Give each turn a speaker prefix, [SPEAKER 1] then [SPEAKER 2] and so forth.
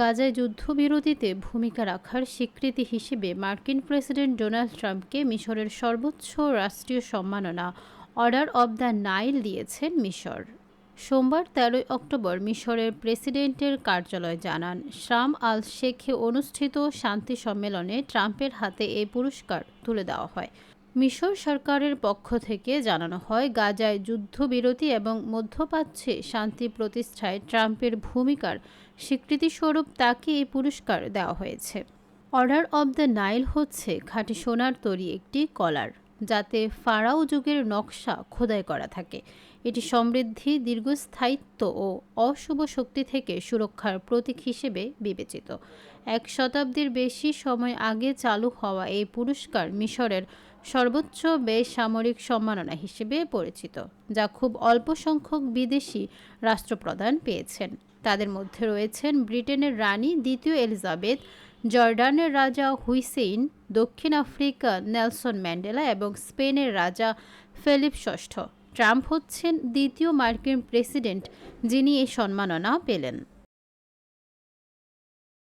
[SPEAKER 1] গাজায় যুদ্ধবিরতিতে ভূমিকা রাখার স্বীকৃতি হিসেবে মার্কিন প্রেসিডেন্ট ডোনাল্ড ট্রাম্পকে মিশরের সর্বোচ্চ রাষ্ট্রীয় সম্মাননা অর্ডার অব দ্য নাইল দিয়েছেন মিশর। সোমবার তেরোই অক্টোবর মিশরের প্রেসিডেন্টের কার্যালয় জানান, শাম আল শেখে অনুষ্ঠিত শান্তি সম্মেলনে ট্রাম্পের হাতে এই পুরস্কার তুলে দেওয়া হয়। মিশর সরকারের পক্ষ থেকে জানানো হয়, গাজায় যুদ্ধবিরতি এবং মধ্যপ্রাচ্যে শান্তি প্রতিষ্ঠায় ট্রাম্পের ভূমিকার স্বীকৃতিস্বরূপ তাকে এই পুরস্কার দেওয়া হয়েছে। অর্ডার অব দ্য নাইল হচ্ছে, খাঁটি সোনার তৈরি একটি কলার। যাতে ফারাও যুগের নকশা খোদাই করা থাকে। এটি সমৃদ্ধি, দীর্ঘস্থায়িত্ব ও অশুভ শক্তি থেকে সুরক্ষার প্রতীক হিসেবে বিবেচিত। এক শতাব্দীর বেশি সময় আগে চালু হওয়া এই পুরস্কার মিশরের সর্বোচ্চ বেসামরিক সম্মাননা হিসেবে পরিচিত, যা খুব অল্প সংখ্যক বিদেশি রাষ্ট্রপ্রধান পেয়েছেন। তাদের মধ্যে রয়েছেন ব্রিটেনের রানী দ্বিতীয় এলিজাবেথ জর্ডানের রাজা হুইসেইন, দক্ষিণ আফ্রিকা নেলসন ম্যান্ডেলা এবং স্পেনের রাজা ফেলিপ ষষ্ঠ। ট্রাম্প হচ্ছেন দ্বিতীয় মার্কিন প্রেসিডেন্ট, যিনি এই সম্মাননা পেলেন।